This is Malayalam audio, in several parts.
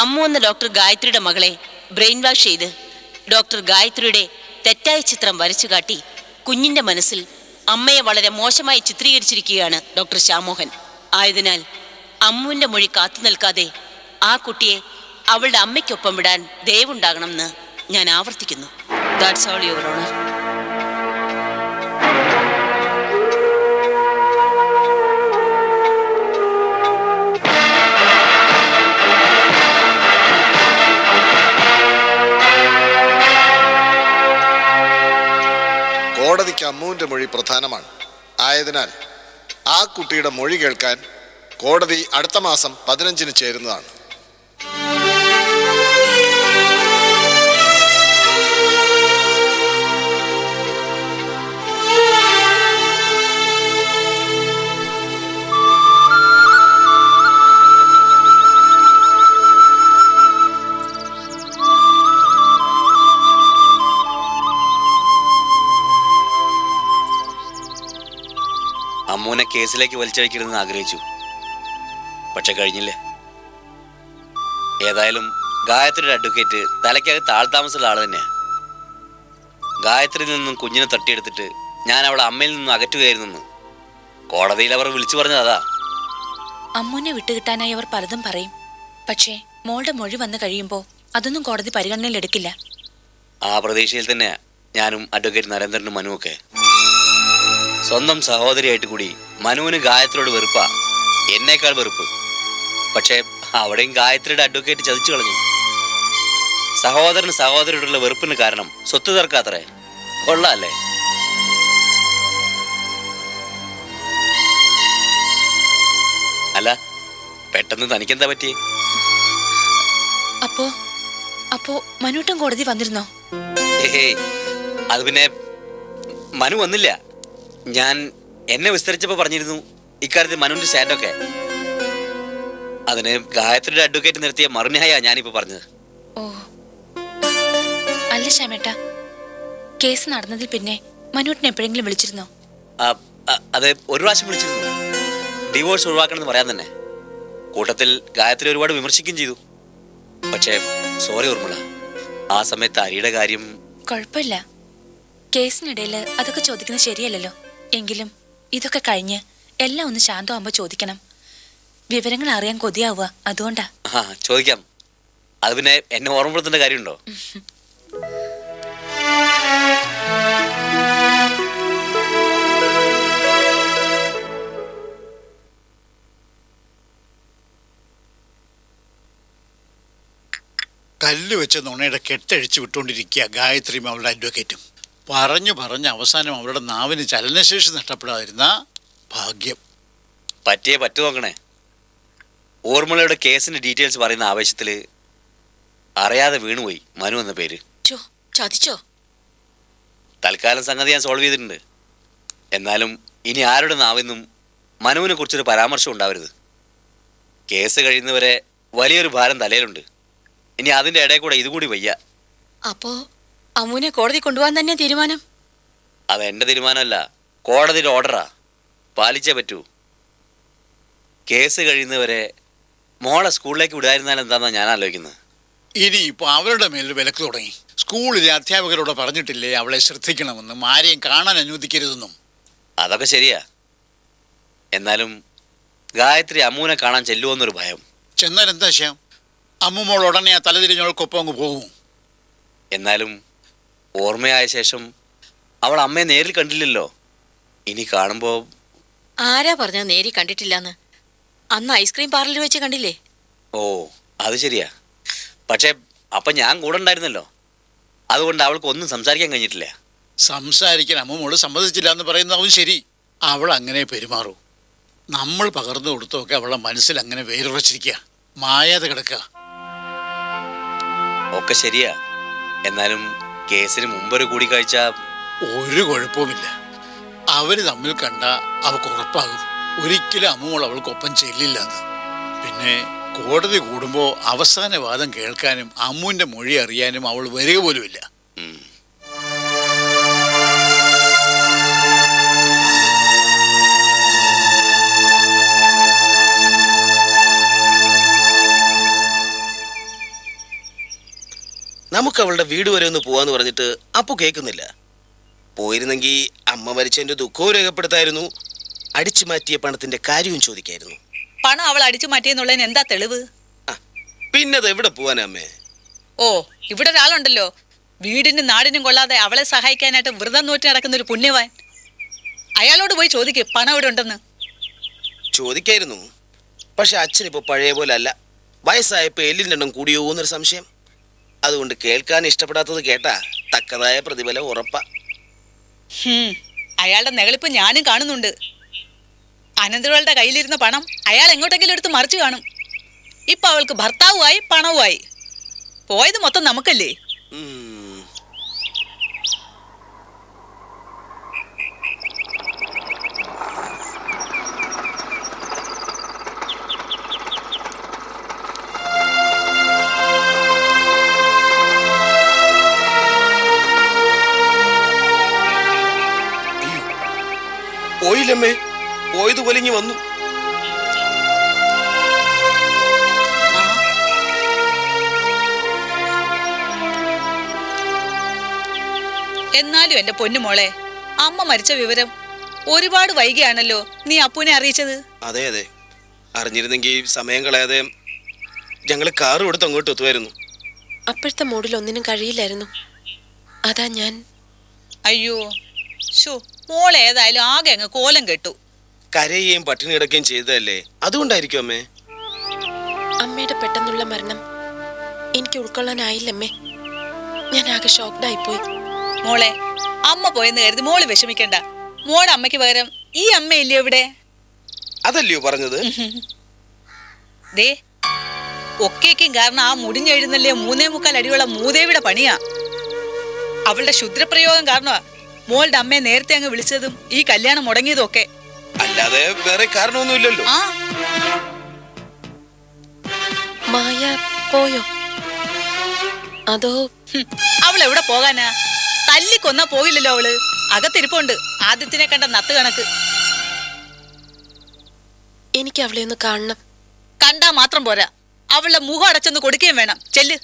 അമ്മു എന്ന ഡോക്ടർ ഗായത്രിയുടെ മകളെ ബ്രെയിൻ വാഷ് ചെയ്ത് ഡോക്ടർ ഗായത്രിയുടെ തെറ്റായ ചിത്രം വരച്ചു കാട്ടി കുഞ്ഞിന്റെ മനസ്സിൽ അമ്മയെ വളരെ മോശമായി ചിത്രീകരിച്ചിരിക്കുകയാണ് ഡോക്ടർ ശ്യാമോഹൻ. ആയതിനാൽ അമ്മുവിന്റെ മൊഴി കാത്തു നിൽക്കാതെ ആ കുട്ടിയെ അവളുടെ അമ്മയ്ക്കൊപ്പം വിടാൻ ദയവുണ്ടാകണമെന്ന് ഞാൻ ആവർത്തിക്കുന്നു. ദാറ്റ്സ് ഓൾ യുവർ ഓണർ അമ്മുവിന്റെ മൊഴി പ്രധാനമാണ്. ആയതിനാൽ ആ കുട്ടിയുടെ മൊഴി കേൾക്കാൻ കോടതി അടുത്ത മാസം പതിനഞ്ചിന് ചേരുന്നതാണ്. കേസിലേക്ക് വലിച്ചഴിക്കരുതെന്ന് ആഗ്രഹിച്ചു. പക്ഷെ കഴിഞ്ഞില്ലേ. ഏതായാലും ഗായത്രിയുടെ അഡ്വക്കേറ്റ് തലയ്ക്കകത്ത് ആൾതാമസമുള്ള ആൾ തന്നെയാണ് ഗായത്രിയിൽ നിന്നും കുഞ്ഞിനെ തട്ടിയെടുത്തിട്ട് ഞാൻ അവളെ അമ്മയിൽ നിന്നും അകറ്റുകയായിരുന്നു കോടതിയിൽ അവർ വിളിച്ചു പറഞ്ഞത് അതാ. അമ്മുനെ വിട്ടുകിട്ടാനായി അവർ പലതും പറയും. പക്ഷേ മോളുടെ മൊഴി വന്നു കഴിയുമ്പോൾ അതൊന്നും കോടതി പരിഗണനയിൽ എടുക്കില്ല. ആ പ്രതീക്ഷയിൽ തന്നെ ഞാനും അഡ്വക്കേറ്റ് നരേന്ദ്രനും മനുവൊക്കെ. സ്വന്തം സഹോദരിയായിട്ട് കൂടി മനുവിന് ഗായത്രിയോട് വെറുപ്പാ. എന്നേക്കാൾ വെറുപ്പ്. പക്ഷേ അവിടെയും ഗായത്രിയുടെ അഡ്വക്കേറ്റ് ചതിച്ചു കളഞ്ഞു. സഹോദരൻ സഹോദരിയോടുള്ള വെറുപ്പിന് കാരണം സ്വത്ത് തീർക്കാത്രേ. കൊള്ളാല്ലേ? അല്ല പെട്ടെന്ന് തനിക്കെന്താ പറ്റി അപ്പോ അപ്പോ മനുട്ടൻ കോടതി വന്നിരുന്നോ? അത് പിന്നെ മനു വന്നില്ല. ഞാൻ എന്നെ വിസ്തരിച്ചപ്പോൾ പറഞ്ഞിരുന്നു ഇക്കാര്യത്തിൽ മനുവിന്റെ സ്റ്റാൻഡൊക്കെ അതിന് ഗായത്രിയുടെ അഡ്വക്കേറ്റ് നിർത്തിയ മറുനായ ഞാനിപ്പോ പറഞ്ഞത്. ഓ. അല്ല ശ്യാമേട്ട കേസ് നടന്നതിൽ പിന്നെ മനുവിനെ എപ്പോഴെങ്കിലും വിളിച്ചിരുന്നോ? അത് ഒരു പ്രാവശ്യം വിളിച്ചിരുന്നു. ഡിവോഴ്സ് ഒഴിവാക്കണമെന്ന് പറയാൻ തന്നെ. കൂട്ടത്തിൽ ഗായത്രി ഒരുപാട് വിമർശിക്കുകയും ചെയ്തു. പക്ഷേ സോറി ഓർമ്മള ആ സമയത്ത് അരിയുടെ കാര്യം കുഴപ്പമില്ല. കേസിനിടയിൽ അതൊക്കെ ചോദിക്കുന്നത് ശരിയല്ലല്ലോ. എങ്കിലും ഇതൊക്കെ കഴിഞ്ഞ് എല്ലാം ഒന്ന് ശാന്തമാകുമ്പോ ചോദിക്കണം. വിവരങ്ങൾ അറിയാൻ കൊതിയാവുക അതുകൊണ്ടാ. ആ ചോദിക്കാം. അത് പിന്നെ എന്നെ ഓർമ്മപ്പെടുത്തേണ്ട കാര്യമുണ്ടോ? കല്ല് വെച്ച നുണയുടെ കെട്ടഴിച്ച് വിട്ടുകൊണ്ടിരിക്കുക ഗായത്രിയും അവളുടെ അഡ്വക്കേറ്റും. പറഞ്ഞു പറഞ്ഞ് അവസാനം അവരുടെ നാവിന് ചലനശേഷി നഷ്ടപ്പെടാതിരുന്ന ഭാഗ്യം. പറ്റിയേ പറ്റു നോക്കണേ. ഓർമ്മളയുടെ കേസിന്റെ ഡീറ്റെയിൽസ് പറയുന്ന ആവേശത്തിൽ അറിയാതെ വീണുപോയി മനു എന്ന പേര്. ചതിച്ചോ? തൽക്കാലം സംഗതി ഞാൻ സോൾവ് ചെയ്തിട്ടുണ്ട്. എന്നാലും ഇനി ആരുടെ നാവിന്നും മനുവിനെ കുറിച്ചൊരു പരാമർശം ഉണ്ടാവരുത്. കേസ് കഴിയുന്നവരെ വലിയൊരു ഭാരം തലയിലുണ്ട്. ഇനി അതിന്റെ ഇടയിൽ കൂടെ ഇതുകൂടി വയ്യ. അപ്പോ അമ്മുവിനെ കോടതി കൊണ്ടുപോകാൻ തന്നെ തീരുമാനം? അത് എന്റെ തീരുമാനമല്ല. കോടതിയുടെ ഓർഡറാ. പാലിച്ചേ പറ്റൂ. കേസ് കഴിയുന്നവരെ മോളെ സ്കൂളിലേക്ക് വിടാതിരുന്നാൽ എന്താന്നാ ഞാൻ ആലോചിക്കുന്നത്? ഇനി ഇപ്പോൾ അവരുടെ മേൽ വിലക്ക് തുടങ്ങി. സ്കൂളിലെ അധ്യാപകരോട് പറഞ്ഞിട്ടില്ലേ അവളെ ശ്രദ്ധിക്കണമെന്നും ആരെയും കാണാൻ അനുവദിക്കരുതെന്നും? അതൊക്കെ ശരിയാ. എന്നാലും ഗായത്രി അമ്മൂനെ കാണാൻ ചെല്ലുമെന്നൊരു ഭയം. ചെന്നാൽ എന്താ ശ്യാം അമ്മുമോൾ ഉടനെ ആ തലതിരിഞ്ഞവൾക്കൊപ്പം അങ്ങ് പോകും. എന്നാലും ഓർമ്മയായ ശേഷം അവൾ അമ്മയെ നേരിൽ കണ്ടില്ലല്ലോ. ഇനി കാണുമ്പോ ആരാ പറഞ്ഞ നേരി കണ്ടിട്ടില്ലാന്ന്? അന്ന് ഐസ്ക്രീം പാർലറിൽ വെച്ച് കണ്ടില്ലേ? ഓ അത് ശരിയാ. പക്ഷേ അപ്പൊ ഞാൻ കൂടെ ഉണ്ടായിരുന്നല്ലോ. അതുകൊണ്ട് അവൾക്ക് ഒന്നും സംസാരിക്കാൻ കഴിഞ്ഞിട്ടില്ല. സംസാരിക്കാൻ അമ്മ മോൾ സമ്മതിച്ചില്ല എന്ന് പറയുന്നതും ശരി. അവൾ അങ്ങനെ പെരുമാറൂ. നമ്മൾ പകർന്നു കൊടുത്തൊക്കെ അവളുടെ മനസ്സിൽ അങ്ങനെ വേരുറച്ചിരിക്കുക മായാതെ കിടക്കുക ഒക്കെ ശരിയാ. എന്നാലും കേസിന് മുമ്പൊരു കൂടിക്കാഴ്ച ഒരു കുഴപ്പവുമില്ല. അവർ തമ്മിൽ കണ്ട അവൾക്ക് ഉറപ്പാകും. ഒരിക്കലും അമ്മോൾ അവൾക്കൊപ്പം ചെല്ലില്ലെന്ന് പിന്നെ കോടതി കൂടുമ്പോൾ അവസാന വാദം കേൾക്കാനും അമ്മുവിന്റെ മൊഴി അറിയാനും അവൾ വരിക പോലുമില്ല. നമുക്ക് അവളുടെ വീട് വരെ ഒന്ന് പോവാന്ന് പറഞ്ഞിട്ട് അപ്പു കേൾക്കുന്നില്ല. പോയിരുന്നെങ്കിൽ അമ്മ മരിച്ചതിന്റെ ദുഃഖവും രേഖപ്പെടുത്തായിരുന്നു. അടിച്ചു മാറ്റിയ പണത്തിന്റെ കാര്യവും ചോദിക്കായിരുന്നു. പണം അവൾ അടിച്ചു മാറ്റിയെന്നുള്ളതിന് എന്താ തെളിവ്? പിന്നെ എവിടെ പോവാനാ അമ്മേ? ഓ ഇവിടെ ഒരാളുണ്ടല്ലോ. വീടിനും നാടിനും കൊള്ളാതെ അവളെ സഹായിക്കാനായിട്ട് വ്രതം നോറ്റി നടക്കുന്ന ഒരു പുണ്യവാൻ. അയാളോട് പോയി ചോദിക്കേ പണം ഇവിടെ ഉണ്ടെന്ന്. ചോദിക്കായിരുന്നു. പക്ഷെ അച്ഛനിപ്പോ പഴയ പോലെ അല്ല. വയസ്സായപ്പോ എല്ലിന്റെ എണ്ണം കൂടിയോ എന്നൊരു സംശയം. അതുകൊണ്ട് കേൾക്കാൻ ഇഷ്ടപ്പെടാത്തത് കേട്ടാ തക്കതായ പ്രതിഫലം ഉറപ്പാ. ഹും, അയാളുടെ നെകളിപ്പ് ഞാനും കാണുന്നുണ്ട്. അനന്തരവളുടെ കയ്യിലിരുന്ന പണം അയാൾ എങ്ങോട്ടെങ്കിലും എടുത്ത് മറിച്ചു കാണും. ഇപ്പൊ അവൾക്ക് ഭർത്താവുമായി പണവുമായി. പോയത് മൊത്തം നമുക്കല്ലേ? ഉം. ഇങ്ങി വന്നു. എന്നാലും എന്റെ പൊന്നുമോളെ അമ്മ മരിച്ച വിവരം ഒരുപാട് വൈകിയാണല്ലോ നീ അപ്പുവിനെ അറിയിച്ചത്. അതെ അതെ. അറിഞ്ഞിരുന്നെങ്കിൽ സമയം കളയാതെ ഞങ്ങൾ കാറ് കൊടുത്ത് അങ്ങോട്ട് എത്തുമായിരുന്നു. അപ്പോഴത്തെ മൂഡിൽ ഒന്നിനും കഴിയില്ലായിരുന്നു. അതാ ഞാൻ. അയ്യോ ഷോ മോൾ ഏതായാലും ആകെ അങ്ങ് കോലം കെട്ടു. കരയുകയും പട്ടിണി കിടക്കുകയും ചെയ്തതല്ലേ? അതുകൊണ്ടായിരിക്കും അമ്മേ. അമ്മയുടെ പെട്ടെന്നുള്ള മരണം എനിക്ക് ഉൾക്കൊള്ളാനായില്ലമ്മേ. ഞാൻ ആകെ ഷോക്ക്ഡായിപ്പോയി മോളെ അമ്മ പോയെന്ന് കരുതി മോൾ വിഷമിക്കണ്ട. മോടെ അമ്മയ്ക്ക് പകരം ഈ അമ്മയില്ലേ ഇവിടെ? അതല്ലയോ പറഞ്ഞത്? ദേ ഒക്കേക്കും കാരണം ആ മുടിഞ്ഞെഴുന്നല്ലേ മൂന്നേ മുക്കാൽ അടിയുള്ള മൂദേവിയുടെ പണിയാ. അവളുടെ ക്ഷുദ്രപ്രയോഗം കാരണമാ മോളുടെ അമ്മയെ നേരത്തെ അങ്ങ് വിളിച്ചതും ഈ കല്യാണം മുടങ്ങിയതും ഒക്കെ. അല്ലാതെ വേറെ കാരണമൊന്നുമില്ലല്ലോ. ആ. മായ പോയോ? അതോ ഹും, അവൾ എവിടെ പോകാനാ? തല്ലിക്കൊന്നാ പോയില്ലല്ലോ അവൾ. അകത്തിരിപ്പുണ്ട്. ആദ്യത്തിനെ കണ്ട നത്ത് കണക്ക്. എനിക്ക് അവളെ ഒന്ന് കാണണം. കണ്ടാ മാത്രം പോരാ. അവളുടെ മുഖം അടച്ചൊന്ന് കൊടുക്കുകയും വേണം. ചെല്ല്.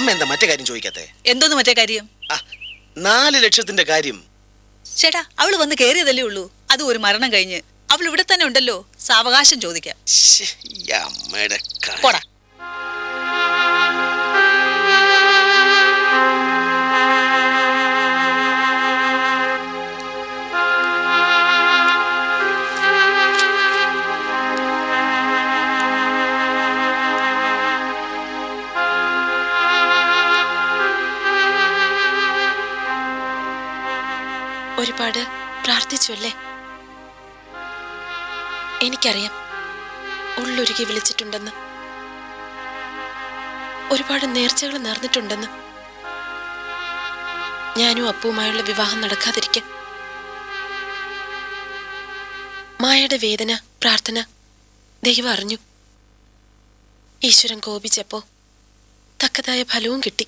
അമ്മ എന്താ മറ്റേ കാര്യം ചോദിക്കാത്തെ? എന്തോന്ന് മറ്റേ കാര്യം? ആ നാല് ലക്ഷത്തിന്റെ കാര്യം. ചേട്ടാ അവൾ വന്ന് കേറിയതല്ലേ ഉള്ളൂ. അത് ഒരു മരണം കഴിഞ്ഞ്. അവൾ ഇവിടെ തന്നെ ഉണ്ടല്ലോ. സാവകാശം ചോദിക്കാം. ശ്ശേ, ഈ അമ്മയുടെ കാര്യം. പോടാ. ഒരുപാട് പ്രാർത്ഥിച്ചു അല്ലേ എനിക്കറിയാം ഉള്ളൊരുക്കി വിളിച്ചിട്ടുണ്ടെന്ന്. ഒരുപാട് നേർച്ചകൾ നേർന്നിട്ടുണ്ടെന്ന്. ഞാനും അപ്പുവുമായുള്ള വിവാഹം നടക്കാതിരിക്കാൻ. മായയുടെ വേദന പ്രാർത്ഥന ദൈവം അറിഞ്ഞു. ഈശ്വരൻ കോപിച്ചപ്പോ തക്കതായ ഫലവും കിട്ടി.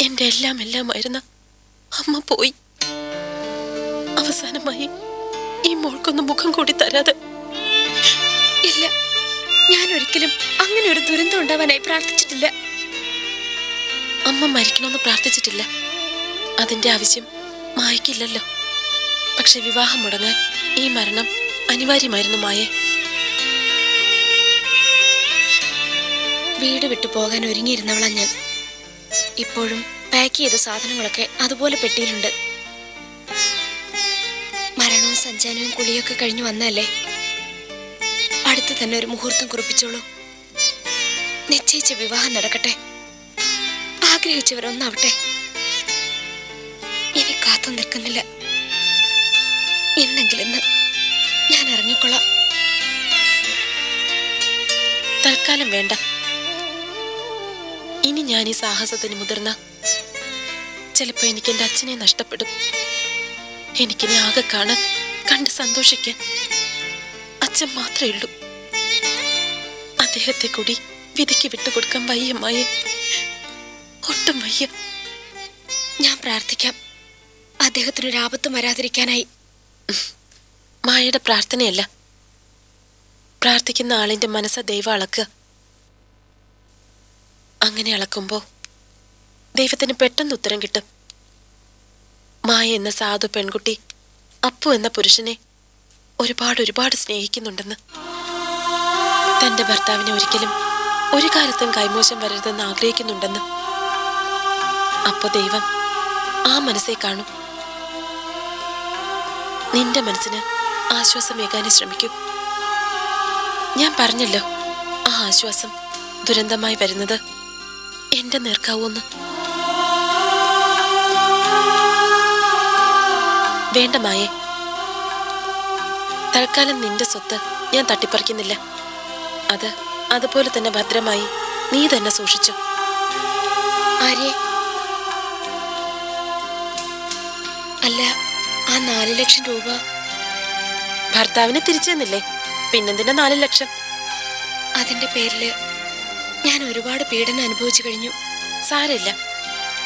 എന്റെ എല്ലാം എല്ലാമായിരുന്ന അമ്മ പോയി. അവസാനമായി ഈ മോൾക്കൊന്ന് മുഖം കൂടി തരാതെ. ഇല്ല ഞാൻ ഒരിക്കലും അങ്ങനെ ഒരു ദുരന്തം ഉണ്ടാവാനായി പ്രാർത്ഥിച്ചിട്ടില്ല. അമ്മ മരിക്കണമെന്ന് പ്രാർത്ഥിച്ചിട്ടില്ല. അതിന്റെ ആവശ്യം മായക്കില്ലല്ലോ പക്ഷെ വിവാഹം മുടങ്ങാൻ ഈ മരണം അനിവാര്യമായിരുന്നു മായെ. വീട് വിട്ടു പോകാൻ ഒരുങ്ങിയിരുന്നവളാ ഞാൻ. ഇപ്പോഴും പാക്ക് ചെയ്ത സാധനങ്ങളൊക്കെ അതുപോലെ പെട്ടിയിലുണ്ട്. മരണവും സഞ്ചാനവും കുളിയൊക്കെ കഴിഞ്ഞു വന്നല്ലേ അടുത്ത് തന്നെ ഒരു മുഹൂർത്തം കുറിപ്പിച്ചോളൂ. നിശ്ചയിച്ച വിവാഹം നടക്കട്ടെ. ആഗ്രഹിച്ചവരൊന്നാവട്ടെ. ഇനി കാത്തു നിൽക്കുന്നില്ല. ഇന്നെങ്കിലിന്ന് ഞാൻ ഇറങ്ങിക്കൊള്ളാം. തൽക്കാലം വേണ്ട. ഇനി ഞാൻ ഈ സാഹസത്തിന് മുതിർന്ന ചിലപ്പോ എനിക്ക് എന്റെ അച്ഛനെ നഷ്ടപ്പെടും. എനിക്കിനി ആകെ കാണാൻ കണ്ട് സന്തോഷിക്കാൻ അച്ഛൻ മാത്രമേ ഉള്ളൂ. അദ്ദേഹത്തെ കൂടി വിധിക്ക് വിട്ടുകൊടുക്കാൻ വയ്യ മായ ഒട്ടും വയ്യ. ഞാൻ പ്രാർത്ഥിക്കാം. അദ്ദേഹത്തിനൊരു ആപത്തും വരാതിരിക്കാനായി. മായയുടെ പ്രാർത്ഥനയല്ല. പ്രാർത്ഥിക്കുന്ന ആളിന്റെ മനസ്സ് ദൈവം അളക്കുക. അങ്ങനെ അളക്കുമ്പോൾ ദൈവത്തിന് പെട്ടെന്ന് ഉത്തരം കിട്ടും. മായ എന്ന സാധു പെൺകുട്ടി അപ്പു എന്ന പുരുഷനെ ഒരുപാട് ഒരുപാട് സ്നേഹിക്കുന്നുണ്ടെന്ന്. തന്റെ ഭർത്താവിനെ ഒരിക്കലും ഒരു കാലത്തും കൈമോശം വരരുതെന്ന് ആഗ്രഹിക്കുന്നുണ്ടെന്ന്. അപ്പൊ ദൈവം ആ മനസ്സെ കാണും. നിന്റെ മനസ്സിന് ആശ്വാസമേകാനേ ശ്രമിക്കൂ. ഞാൻ പറഞ്ഞല്ലോ ആ ആശ്വാസം ദുരന്തമായി വരുന്നത് എന്റെ നേർക്കാവൂന്ന്. വേണ്ട മായേ തൽക്കാലം നിന്റെ സ്വത്ത് ഞാൻ തട്ടിപ്പറിക്കുന്നില്ല. അത് അതുപോലെ തന്നെ ഭദ്രമായി നീ തന്നെ സൂക്ഷിച്ചു. ആര്യെ? അല്ല ആ നാല് ലക്ഷം രൂപ. ഭർത്താവിനെ തിരിച്ചു തന്നില്ലേ? പിന്നെന്തിനാ നാല് ലക്ഷം? അതിന്റെ പേരിൽ ഞാൻ ഒരുപാട് പീഡനം അനുഭവിച്ചു കഴിഞ്ഞു. സാരമില്ല.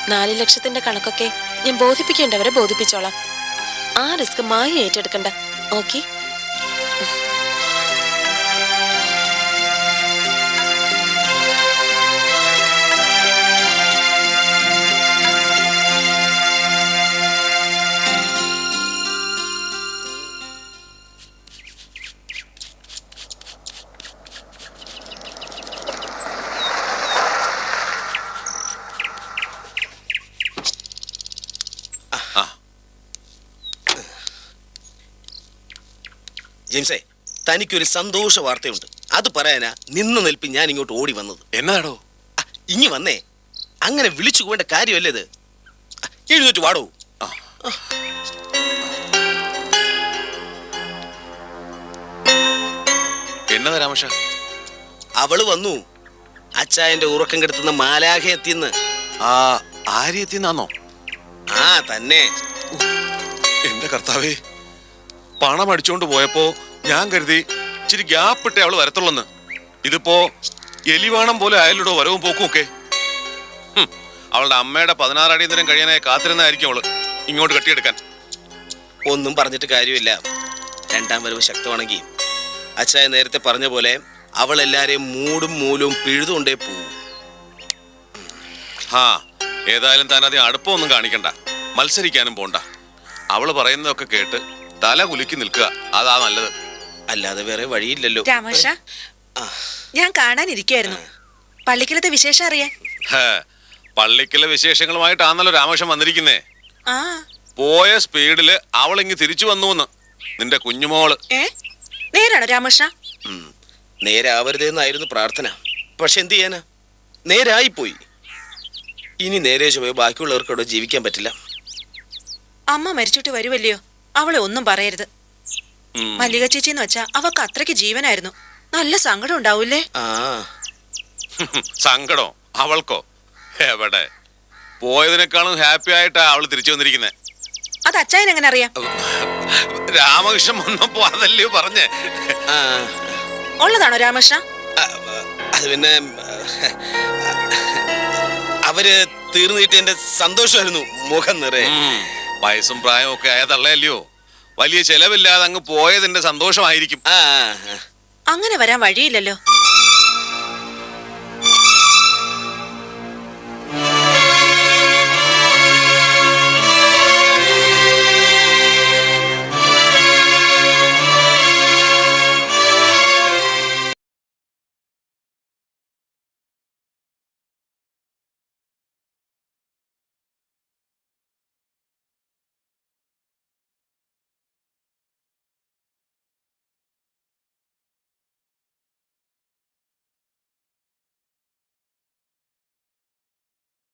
നാല് ലക്ഷത്തിന്റെ കണക്കൊക്കെ ഞാൻ ബോധിപ്പിക്കേണ്ടവരെ ബോധിപ്പിച്ചോളാം. ആ റിസ്ക് മായ ഏറ്റെടുക്കണ്ട. ഓക്കെ? ജെയിംസേ തനിക്കൊരു സന്തോഷ വാർത്തയുണ്ട്. അത് പറയാനാ നിന്ന് നിൽപ്പി ഞാൻ ഇങ്ങോട്ട് ഓടി വന്നത്. എന്നാടോ? ഇനി ഇങ്ങി വന്നേ. അങ്ങനെ വിളിച്ചു പോകേണ്ട കാര്യമല്ലേ ഇത്? എഴുന്നേറ്റ് വാടോ. എന്നതാ രാമേഷ അവൾ വന്നു. അച്ചായന്റെ ഉറക്കം കെടുത്തുന്ന മാലാഖ എത്തിന്ന് ആ ആര്യത്തിന്നാന്നോ ആ തന്നെ. എന്റെ കർത്താവേ. പണം അടിച്ചോണ്ട് പോയപ്പോ ഞാൻ കരുതി ഇച്ചിരി ഗ്യാപ്പ് ഇട്ടേ അവൾ വരത്തുള്ളെന്ന്. ഇതിപ്പോ എലിവാണം പോലെ ആയാലിടോ വരവും പോക്കും ഒക്കെ. അവളുടെ അമ്മയുടെ പതിനാറ് നേരം കഴിയാനായി കാത്തിരുന്നായിരിക്കും അവൾ ഇങ്ങോട്ട് കെട്ടിയെടുക്കാൻ. ഒന്നും പറഞ്ഞിട്ട് കാര്യമില്ല. രണ്ടാം വരവ് ശക്തമാണെങ്കിൽ അച്ഛായ നേരത്തെ പറഞ്ഞ പോലെ അവൾ എല്ലാരെയും മൂടും മൂലവും പിഴുതുകൊണ്ടേ പോവും. ഹാ ഏതായാലും താൻ അധികം അടുപ്പമൊന്നും കാണിക്കണ്ട. മത്സരിക്കാനും പോണ്ട. അവൾ പറയുന്നതൊക്കെ കേട്ട് തല കുലുക്കി നിൽക്കുക. അതാ നല്ലത്. അല്ലാതെ വേറെ വഴിയില്ലല്ലോ. രാമേഷ ആ. ഞാൻ കാണാനിരിക്കുന്നു പള്ളിക്കലത്തെ വിശേഷം അറിയാൻ. പള്ളിക്കല വിശേഷങ്ങളുമായിട്ടാണല്ലോ രാമേഷം വന്നിരിക്കുന്നേ. ആ. പോയ സ്പീഡിൽ അവളിങ്ങി തിരിച്ചു വന്നു നിന്റെ കുഞ്ഞുമോൾ. ഏ? നേരാണോ രാമകൃഷ്ണ. നേരാവരുതെന്നായിരുന്നു പ്രാർത്ഥന. പക്ഷെ എന്ത് ചെയ്യാനാ? നേരായിപ്പോയി. ഇനി നേരെ ചൊവ്വേ ബാക്കിയുള്ളവർക്ക് ജീവിക്കാൻ പറ്റില്ല. അമ്മ മരിച്ചിട്ട് വരുമല്ലയോ അവളെ ഒന്നും പറയരുത്. മല്ലിക ചേച്ചി എന്ന് വെച്ചാ അവക്ക് അത്രയ്ക്ക് ജീവനായിരുന്നു. നല്ല സങ്കടം ഉണ്ടാവൂലേ സങ്കടം? അവൾക്കോ? എവിടെ? പോയതിനേക്കാളും ഹാപ്പി ആയിട്ടാ അവൾ തിരിച്ചു വന്നിരിക്കുന്നേ. അത് അച്ചായൻ എങ്ങനെ അറിയാം? രാമകൃഷ്ണൻ വന്നപ്പോ അതല്ലേ പറഞ്ഞേ? ഉള്ളതാണോ രാമകൃഷ്ണ? അത് പിന്നെ അവർ തീർന്നിട്ട് എന്റെ സന്തോഷമായിരുന്നു മുഖം നിറയെ. വയസ്സും പ്രായവും ഒക്കെ ആയ തള്ളയല്ലയോ വലിയ ചെലവില്ലാതെ അങ്ങ് പോയതിന്റെ സന്തോഷമായിരിക്കും. അങ്ങനെ വരാൻ വഴിയില്ലല്ലോ.